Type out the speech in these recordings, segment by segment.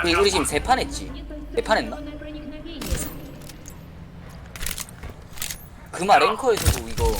우리, 우리 지금 세 판 했지? 네 판 했나? 그마 랭커에서도 이거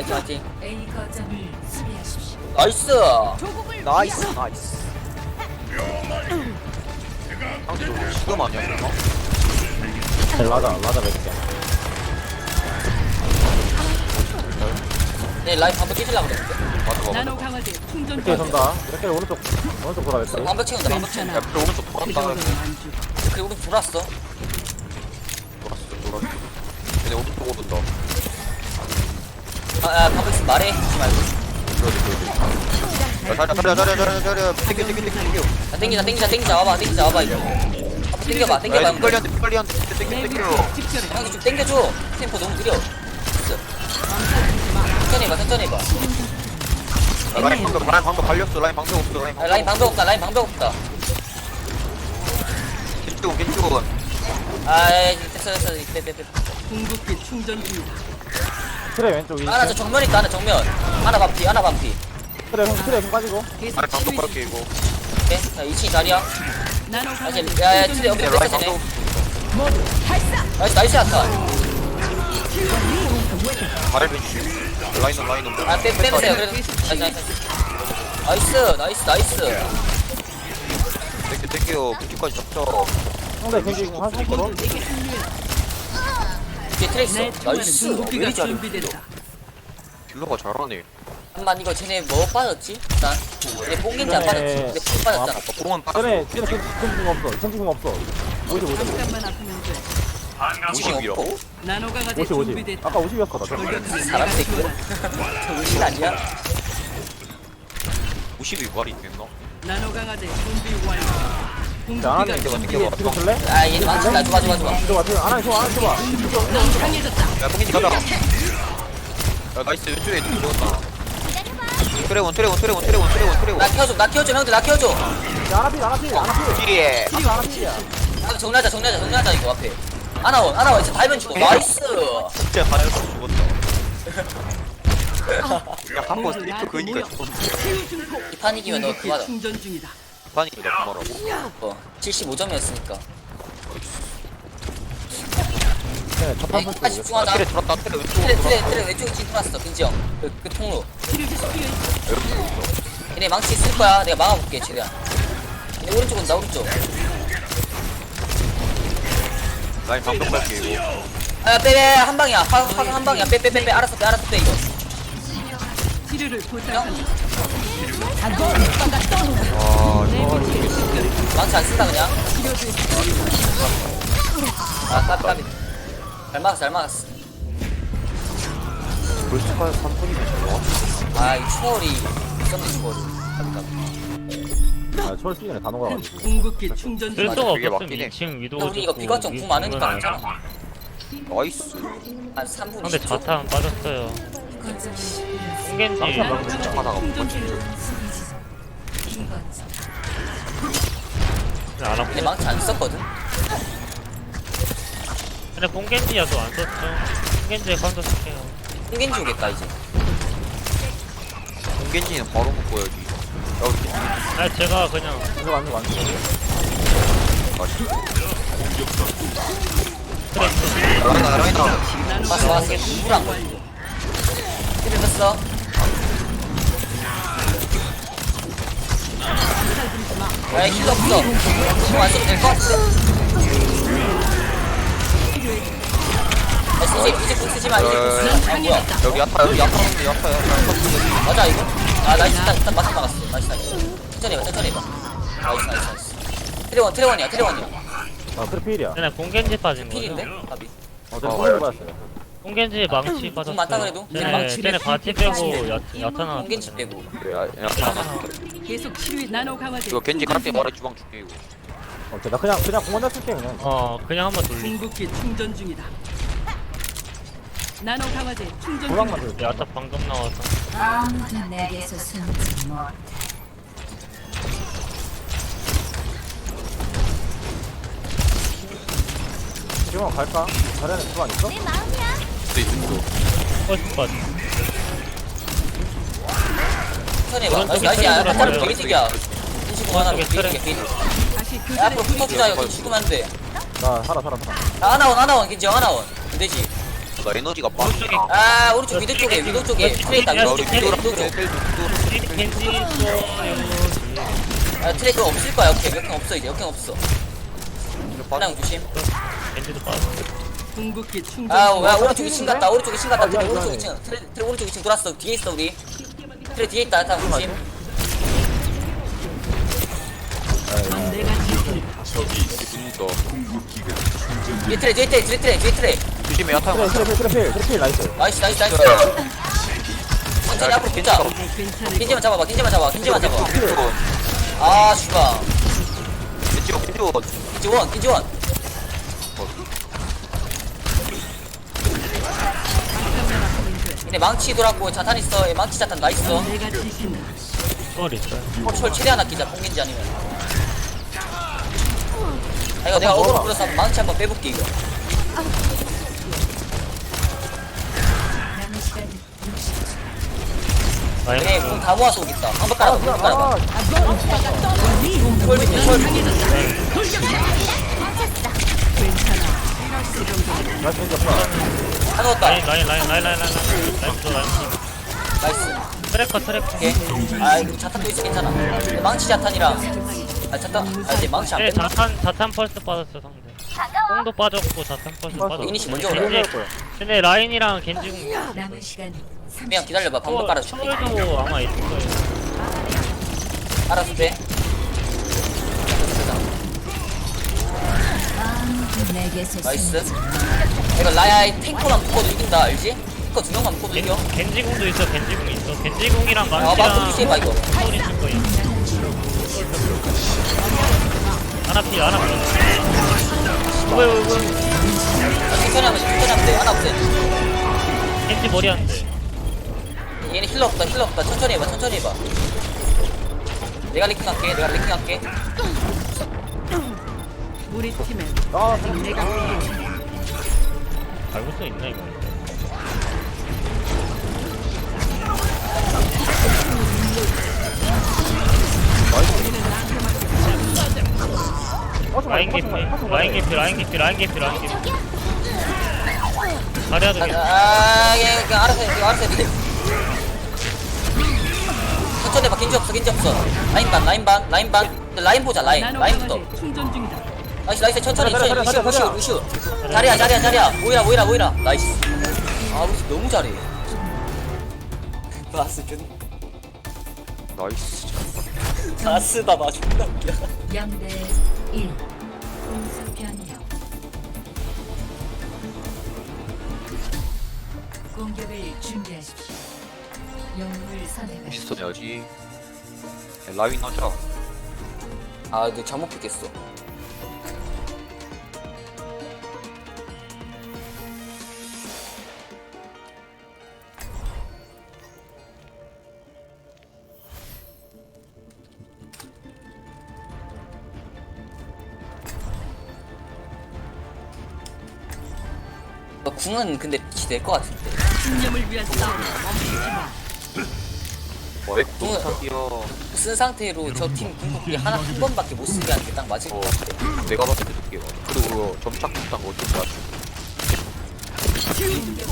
화이팅 화이팅. A 거점을 수비하십시오. 나이스! 나이스 나이스. 상대 저 지금 아니야 설마? 라자 라자 몇 개. 네 라인 반복 깨질라 그랬는데 맞아 맞아. 나노 강화제 충전 이렇게 선다. 이렇게 오른쪽 오른쪽 돌아겠다. 반복 채운다 반복 채운다. 야 그래 오른쪽 그 돌았다. 정도는 안 주고. 그리고 오른쪽 돌았어. 돌았어 돌았어. 얘네 오른쪽 오른다 아, 아 있으면 말해. 하지 말고. 야 자리야 자리야 자리야 자리야 자리야. 땡겨 땡겨 땡겨 땡겨. 자 땡기자 땡기자 땡기자. 와봐 땡기자 와봐 이거. 한번 땡겨봐 땡겨봐. 야 형들 빨리한테 빨리한테 땡겨. 내 땡겨 집결해 형이 좀 땡겨줘. 템포 너무 느려. 됐어. 천천히 해봐 천천히 해봐. 야, 라인 방금 라인 방금 발렸어. 라인 방금 없어 라인 아, 라인 방벽 없다 라인 방벽 없다. 겐쪽은 겐쪽은. 아 에이, 됐어 됐어. 빼 빼 빼. 궁극기 충전 중이다 트레 왼쪽 위. 하나 저 정면 있다 하나 정면. 하나 반피 하나 반피. 트레 형 트레 형 빠지고. 방금 치료해 갈게 이거 오케이. 자 2층 자리야. 야야 트레 여기 라인 되네. 방금 나이스 나이스 아타. 발을 라인은 라인은 아 빼, 빼보세요 그래도. 나이스 나이스 나이스. 나이스 나이스. 땡겨 땡겨. 무기까지 잡자 상대 경기 한 30%. 내게 합류해 뒤에 트레 있어 내 총알은 나이스 왜 궁극기가 이리 잘해 준비된다 딜러가 잘하네 잠깐만 이거 쟤네 뭐 빠졌지? 일단 얘네 뽕겐지 안 빠졌지? 근데 뽕 빠졌잖아 아, 뽕은 빠졌어 트레 트레 천지공 없어. 천지공 없어. 50 50. 잠깐만 아프면 돼 50이라고? 나노 강화제 50 50. 준비됐다 아까 50이었어 나. 돌격하면 사람 내가 새끼 지원한다 정신 아니야? 50이 말이 됐나? 나노 강화제 준비 완료 자, 하나 땡겨 땡겨. 땡겨. 뒤로 줄래? 아 망친다 좋아 좋아 좋아 뒤로 와 뒤로. 하나 있어 하나 있어 봐. 야 뽕이지 가자 야 나이스 왼쪽에 들어갔다 트레원 트레원 트레원 트레원 트레원 트레원 나 키워줘 나 키워줘 형들 나 키워줘 야, 하나 피 하나 피 하나 피. 딜이에 아까 하나 피야. 아, 정리하자 정리하자 정리하자 이거 앞에 하나원 하나원 진짜 달면 죽어 나이스 진짜 발에서 죽었다 야 한번 모두 스리프 그니까 이 판 이기면 너 궁극기 그거다 충전 중이다 나 그만하고 어 75점이었으니까. 네, 첫판 아 선수. 집중하자. 트레 들었다. 트레 왼쪽으로 트레 트레 들어갔다. 트레 왼쪽에 진 들어왔어 빈지 형 그 그 통로. 치료제 필요해 얘네 망치 있을 거야. 내가 막아볼게 최대한. 얘네 오른쪽은 나 오른쪽. 라인 방금 갈게 이거. 아 빼 빼 한 방이야. 화, 화강 한 방이야. 빼 빼 빼 빼. 알았어 빼 알았어 빼 이거. 치료를 부탁한다 아내 위치에 집결해 망치 안 쓴다 그냥. 아 까비 까비 잘 막았어 잘 막았어. 벌써까지 3분이면 좋아 아이 추월이 썸니 추월 까비 까비 아, 초월 시즌에 다 녹아가지고. 궁극기 충전. 쓸중 수가 그게 없었으면 맞긴 해. 2층 위도 근데 우리 이거 비거점 궁 많으니까 괜찮아. 나이스. 한 3분 근데 20초? 자탄 빠졌어요. 홍겐지. 하다가 못 충전 맞지 중 B 거점. 안 아프고. 근데 망치 안 썼거든? 근데 홍겐지야도 안 썼죠. 홍겐지에 컨터 쓸게요 홍겐지 오겠다 이제. 공겐지는 바로 먹고 여기 여기 아니 제가 그냥 이거 안 이거 안 돼. 라인아 라인아. 왔어 강화제 누구랑 완료 힘을 뺐어 야 힐러 없어 궁안 써도 될 것 같은데 야, 이제 이제 궁 쓰지 마 이제 궁 쓰지 마 아, 뭐야 여기 야타 여기 없는데 야타 야타 맞아 이거? 아 나이스 일단 일단 맞춰 나갔어 나이스 나이스 천천히 해봐 천천히 해봐 나이스 나이스 나이스 트레원 트레원이야 트레원이야 아, 트레 필이야. 그냥 공겐지 빠진 필인데? 거죠 답이 어, 필 받았어요. 홍겐지 망치 좀 빠졌어요 많다 그래도 쟤네 쟤네 바티 빼고 야- 야타 홍겐지 나왔거든요 빼고 그래 야, 야타 계속 치료해 나노 강화제 이거 겐지 갈때 말해 주방 줄게 이거 어, 나 그냥 그냥 공원 쓸게 그냥. 어 그냥 한번 돌리 궁극기 충전 중이다 나노 강화제 충전 도망만 중이다. 들 야타 방금 나와서 아무도 내게서 숨지 못. 지금 갈까? 자리안에 수반 있어? 네, 있어. 펄스 빠 천천히 해봐 오른쪽에 나이스 야 트레이드로 아까는 버려요. 베이직이야. 인식공 하나 오른쪽에 베이직이야 베이직 야 앞으로 붙어주자 이거 죽으면 안 돼. 나 살아 살아 살아. 아, 하나 원 하나원 괜찮아 하나 원. 안 되지. 나 에너지가 빠. 오른쪽에 아 오른쪽 위도 쪽에 위도 쪽에. 트레 있다 야, 위도 우리 쪽 트레 위도랑 위도 쪽텔 겐지 있어요. 아, 트레 그거 없을 거야. 오케이 역행 없어 이제. 역행 없어. 하나원 조심. 겐지도 빠져. 궁극기 충전 아, 중. 야, 오른쪽 2층 갔다, 오른쪽 2층 갔다, 아, 트레 야, 오른쪽 이거네. 2층, 트레, 트레 오른쪽 2층 돌았어, 뒤에 있어, 우리. 트레 뒤에 있다, 다 조심. 지킨 분다. 뒤에 트레, 뒤에 트레, 뒤에 트레, 뒤에 트레. 조심해 야타. 트레 트레 트레 트레 트레 나이스 나이스, 나이스, 나이스. 천천히 앞으로 붙자. 긴지만 잡아봐, 긴지만 잡아, 긴지만 잡아. 아, 슈가. 겐지 겐지 긴지 원, 긴지 원. 얘네 망치 돌았고, 자탄 있어. 얘 망치 자탄 나 있어. 내가 지킨다. 펄 있어요 철 최대한 아끼자, 뽕긴지 아니면. 아, 이거 내가 어그로 끌어서 한번 망치 한번 빼볼게, 이거. 남은 시간 60초. 라인 얘네 공다 모아서 오겠다. 한번 깔아봐, 한번 깔아봐. 철 밑에, 철. 나이스 겐지 하나 왔다. 라인 라인 라인 라인 라인 라인 라인. 부서 라인 부서 나이스. 트래커 트래커. 오케이. 아 이거 자탄도 있어 괜찮아. 망치 자탄이랑 아 자탄 아 이제 망치 안 네 뺀다 자탄 자탄 펄스 빠졌어 상대. 뽕도 빠졌고 자탄 펄스 빠졌고. 이니시 먼저 올라가. 겐지- 근데 라인이랑 겐지 공 남은 기다려봐. 방법 어, 깔아줄게. 초월도 아마 있을 거예요. 알아서 돼 나이스. 이거 라야의 탱커만 묶어도 이긴다, 알지? 탱커 두 명만 묶어도 이겨. 겐- 겐지궁도 있어 겐지궁 있어 겐지궁이랑 아, 마법 망치랑 푸시해봐, 이거. 초월 있을 거예요 하나 피 하나 피 왜, 왜, 왜. 아, 천천히 하면 돼, 천천히 하면 돼. 하나 없애. 겐지 머리 한대 얘네 힐러 없다, 힐러 없다. 천천히 해봐, 천천히 해봐. 내가 리킹 할게, 내가 리킹 할게. 우리 팀엔 아 내가 밟을 수 있나 이거 라인 개피 라인 개피 라인 개피 라인 개피 라인 개피 잘해야 아, 되겠다 아, 얘 그냥 알아서 해, 이거 알아서 해. 천천히 해봐, 긴지 없어, 긴지 없어. 라인 반, 라인 반, 라인 반. 라인 보자, 라인. 나노 라인부터. 강화제 충전 중이다. 나이스, 나이스, 천천히, 천천히. 가자, 루시오, 루시오, 루시오. 자리야, 자리야, 자리야. 모이라, 모이라, 모이라. 나이스. 아, 루시 너무 잘해. 바스 근 나이스. 바스다 나 존나 웃겨. 0대 1 공수 변경 공격을 준비하십시오 영웅을 선택하십시오 비슷해야지. 라인 하자. 아, 근데 잘못 픽했 어. 너 궁은 근데 될것 같은데. 신념을 위한 싸움 멈추지 마. 뭐. 쓴 상태로 저 팀 궁극기 하나 한 번밖에 못 쓰게 하는 게 딱 맞을 것 어, 같아. 내가 봤을 때 느껴. 그리고 점착 못한 거 어쩔 것 같아.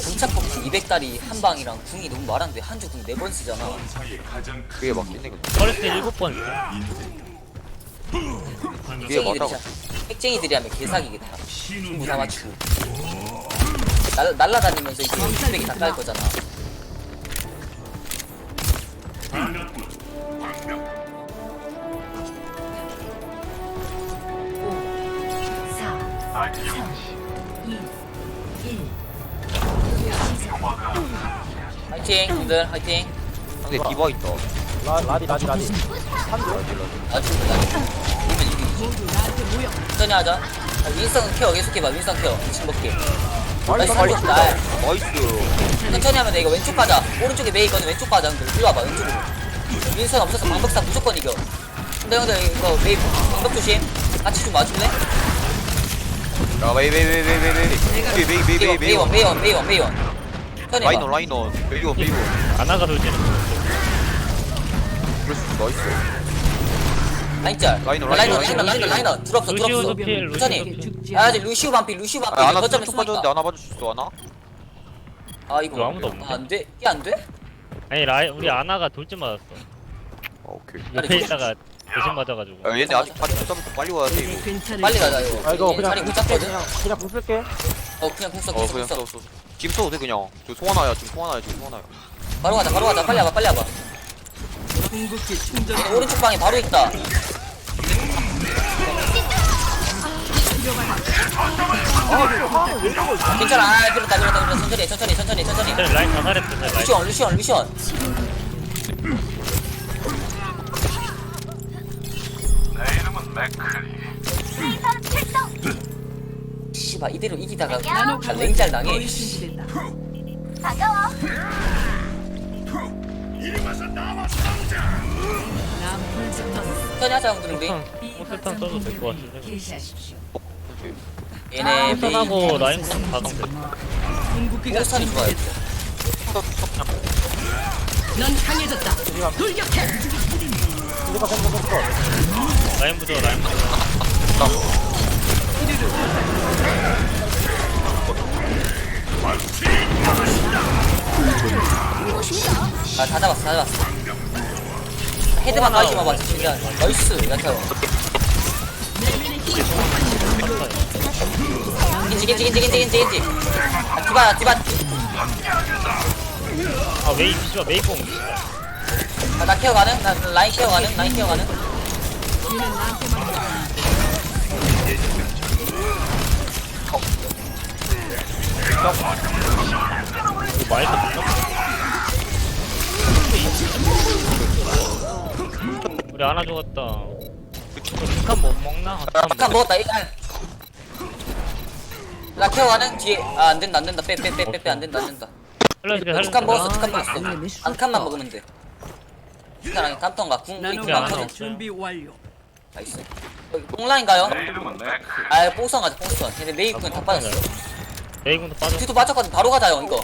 궁착폭 200달이 한 방이랑 궁이 너무 많은데 한 주 궁 4번 쓰잖아. 그게 맞긴 해. 근데. 펄스 7번 있어 그게 핵쟁이들이. 참- 핵쟁이들이 하면 개사기겠다. 전부 다 맞추고. 날, 날라다니면서 이제 수백이 다 깔 거잖아. 화이팅, 형들, 화이팅. 상대 디바 있다. 라 라디 라디 라디 아주 이기면 이기지. 천천히 하자. 아, 윈스턴 케어 계속해봐, 윈스턴 케어. 미친 먹게. 나이스. 빨리 나이스. 나이스. 천천히 하면 돼 이거. 왼쪽 가자. 오른쪽에 메이 있거든. 왼쪽 가자 형들. 일로 와봐 왼쪽으로. 윈선 없어서 방벽상 무조건 이겨. 근데 형들 이거 메이 방벽 조심. 같이 좀 와줄래? 야 메이 메이 메이 메이 메이 메이. 메이 메이 메이 메이 메이원 메이 메이원 메이원 메이원. 천천히 라이너 해봐 라이너. 메이원 메이원. 아나가 돌지는 그래서 나이스 라인짤 라이너, 라이너 라이너, 라이너 라이너 라이너 루시오도 필 천천히. 필아 이제 루시우 반피 루시우 반피. 아, 아나 거점에 쭉 빠졌는데 숨었다. 하나 봐줄 수 있어 하나? 아 이거 이거 아무도 없네. 아, 안 돼? 이게 안 돼? 아니 라이 우리 아나가 돌진 맞았어. 아 오케이. 옆에 있다가 대신 맞아가지고. 야 얘네 아직 못 잡았어 빨리 와야 돼 이거. 빨리 가자 이거. 아 이거 그냥 자리 못궁 쓸게 잡거든? 그냥 그냥 궁 쓸게. 어 그냥 궁써 어 그냥 궁써. 써 써. 지금 써도 돼 그냥. 저 송하나야 지금 송하나야 지금 송하나야. 바로 가자 바로 가자. 빨리 와봐 빨리 와봐 오른쪽 방에 바로 있다. 괜찮아. 아 그렇다 그렇다 그렇다. 천천히 해, 천천히 천천히. 천천히 쟤 라인 쟤 라인. 루시온 루시온 루시온. 씨발 이대로 이기다가 아, 랭짤 당해. 불붙었어. 천하장 들리. 포탈탄 써도 될 것 같은데. 얘네 메인 포탈하고 라인 가동 포스턴이 좋아요 라인 부조 라인 부조. 아 다 잡았어 다 잡았어. 헤드만 가지 마봐 진짜. 나이스 약해요 겐지 겐지 겐지 겐지 겐지 겐지. 아 디바 디바. 아 메이 비주아 메이 공 아, 나 케어 가능? 나 라인 케어 가능? 라인 케어 가능? 이거 마이크 못 우리 하나 죽었다. 북한 못 먹나? 잠깐 먹었다 일단. 나 케어 가능? 뒤에 아 안된다 안된다. 빼 빼 빼 빼 빼 안된다 안된다. 잠깐 먹었어 잠깐 먹었어. 한 칸만 먹으면 돼. 일단 깜ton가 궁 나노 궁 그래, 안 많거든. 하죠. 준비 완료. 나이스. 어, 뽕라인 가요? 아 뽕선 가자 뽕선. 얘네 메이크는 다 빠졌어 공도 빠졌어 뒤도 빠졌거든. 바로 가자 형 이거.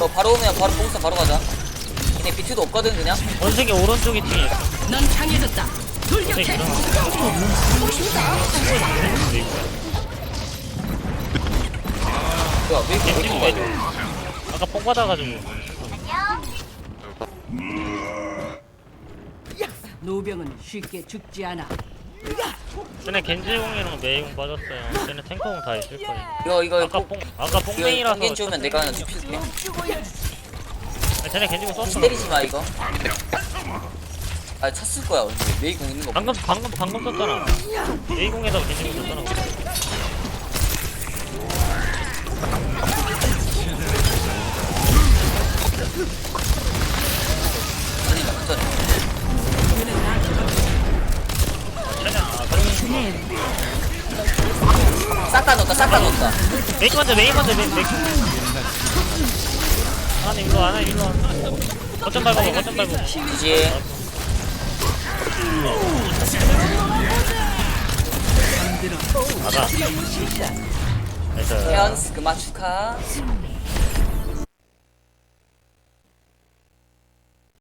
어 바로 오면 바로 뽕선 바로 가자. 얘네 비트도 없거든 그냥. 원색이 오른쪽에 팀이 있어 넌 강해졌다. 돌격해. 일어나. 뭐야 메이크 왜 겐지 이렇게 공 가야 아까 뽕 받아가지고. 노병은 쉽게 죽지 않아. 쟤네 겐지 공이랑 메이 공 빠졌어요. 쟤네 탱커 공 다 있을 거예요. 이거 이거 아까 뽕 아까 이거 뽕맹이라서 뽕겐 주면 내가 하나 눕힐게. 아, 쟤네 겐지 공 썼어. 때리지 마 이거. 아 찼을 거야 근데 메이 공 있는 거 방금 방금 방금 썼잖아. 메이 공에다가 겐지 공 썼잖아 싹다 넣었다 싹 다 넣었다. 메이 먼저 메이 먼저 메이 메이 아니 일로 와나 일로 와. 거점 밟아봐 거점 밟아봐. 이제. 가자 나이스 태연스 그만 축하